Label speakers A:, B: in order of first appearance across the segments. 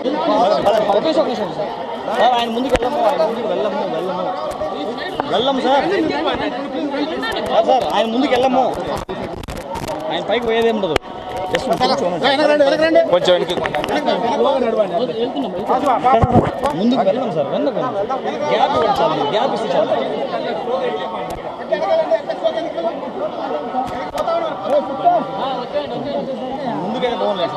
A: ఒక ఒక నిమిషం సార్ సార్ ఆయన ముందుకు వెళ్ళము ఆయన ముందుకు వెళ్ళము వెళ్ళము వెళ్ళము సార్ సార్, ఆయన ముందుకు వెళ్ళము ఆయన పైకి పోయేదే ఉండదు కొంచెం ముందుకు వెళ్ళం సార్ వెనక గ్యాప్ ఇవ్వండి సార్ మీరు. గ్యాప్ ఇస్తే చాలు ముందుకైతే పోలేదు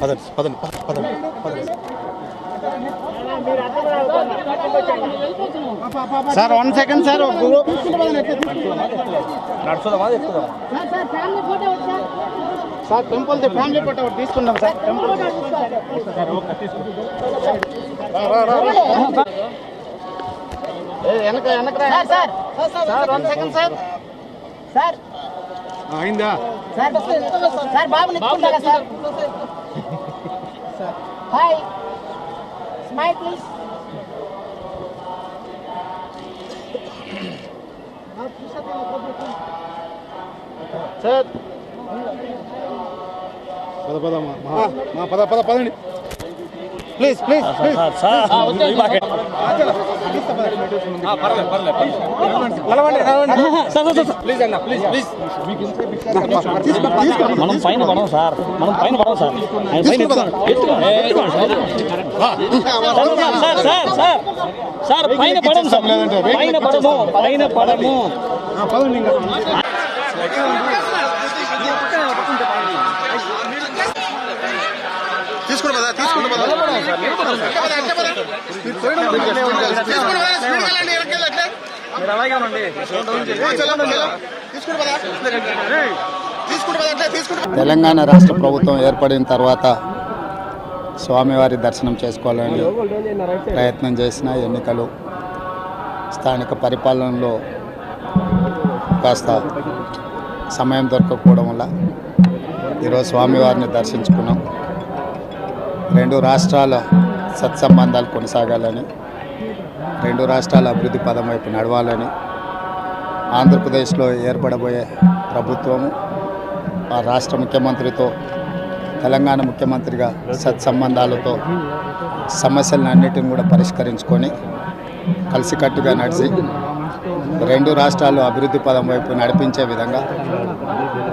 B: పదండి పదండి పదండి పదండి.
C: సార్ వన్ సెకండ్ సార్
A: నడుచుదామా ఎక్కుదామా
C: సార్ టెంపుల్ ఫ్యామిలీ ఫోటో ఒకటి తీసుకుందాం సార్ టెంపుల్ వెనక వెనక sir sir one second sir. Sir.
B: అయిందా?
C: సార్ సార్ బాబు నిచ్చుకుంటారా sir. Hi. Smile please sir.
B: పద పద మా మా పద పద పదండి. Please please
A: sir sir sir ఈ bucket. Sir sir sir.
B: Please అన్న ప్లీజ్ ప్లీజ్.
A: మనం పైన పడం సార్. మనం పైన పడం సార్. ఆయన పైన ఎత్తుకోండి. ఎత్తుకోండి. ఎత్తుకోండి సార్. సార్ సార్ సార్ పైన పడం సార్. పైన పడము పైన పడము.
B: పద తీసుకుని పద.
A: మీరు అలాగే ఉండండి
D: తెలంగాణ రాష్ట్ర ప్రభుత్వం ఏర్పడిన తర్వాత స్వామివారి దర్శనం చేసుకోవాలని ప్రయత్నం చేసిన ఎన్నికలు స్థానిక పరిపాలనలో కాస్త సమయం దొరకకపోవడం వల్ల ఈరోజు స్వామివారిని దర్శించుకున్నాం. రెండు రాష్ట్రాల సత్సంబంధాలు కొనసాగాలని రెండు రాష్ట్రాల అభివృద్ధి పదం వైపు నడవాలని ఆంధ్రప్రదేశ్లో ఏర్పడబోయే ప్రభుత్వము ఆ రాష్ట్ర ముఖ్యమంత్రితో తెలంగాణ ముఖ్యమంత్రిగా సత్సంబంధాలతో సమస్యలన్నిటిని కూడా పరిష్కరించుకొని కలిసికట్టుగా నడిచి రెండు రాష్ట్రాలు అభివృద్ధి పదం వైపు నడిపించే విధంగా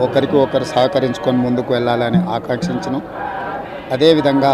D: ఒకరికి ఒకరు సహకరించుకొని ముందుకు వెళ్ళాలని ఆకాంక్షించను. అదేవిధంగా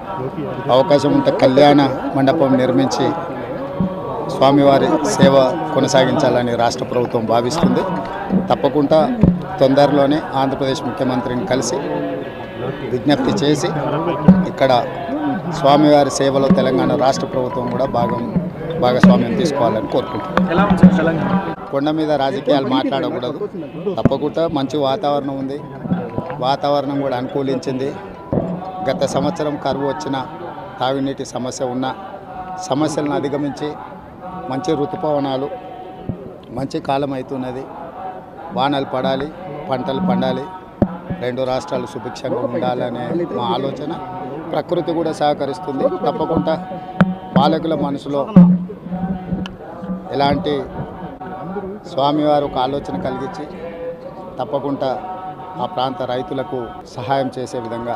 D: అవకాశం ఉంటే కళ్యాణ మండపం నిర్మించి స్వామివారి సేవ కొనసాగించాలని రాష్ట్ర ప్రభుత్వం భావిస్తుంది. తప్పకుండా తొందరలోనే ఆంధ్రప్రదేశ్ ముఖ్యమంత్రిని కలిసి విజ్ఞప్తి చేసి ఇక్కడ స్వామివారి సేవలో తెలంగాణ రాష్ట్ర ప్రభుత్వం కూడా భాగం భాగస్వామ్యం తీసుకోవాలని కోరుకుంటున్నాను కొండ మీద రాజకీయాలు మాట్లాడకూడదు. తప్పకుండా మంచి వాతావరణం ఉంది. వాతావరణం కూడా అనుకూలించింది. గత సంవత్సరం కరువు వచ్చిన తాగునీటి సమస్య ఉన్న సమస్యలను అధిగమించి మంచి ఋతుపవనాలు మంచి కాలం అవుతున్నది. వానలు పడాలి పంటలు పండాలి రెండు రాష్ట్రాలు సుభిక్షంగా ఉండాలనే మా ఆలోచన. ప్రకృతి కూడా సహకరిస్తుంది. తప్పకుండా పాలకుల మనసులో ఎలాంటి స్వామివారు ఒక ఆలోచన కలిగించి తప్పకుండా ఆ ప్రాంత రైతులకు సహాయం చేసే విధంగా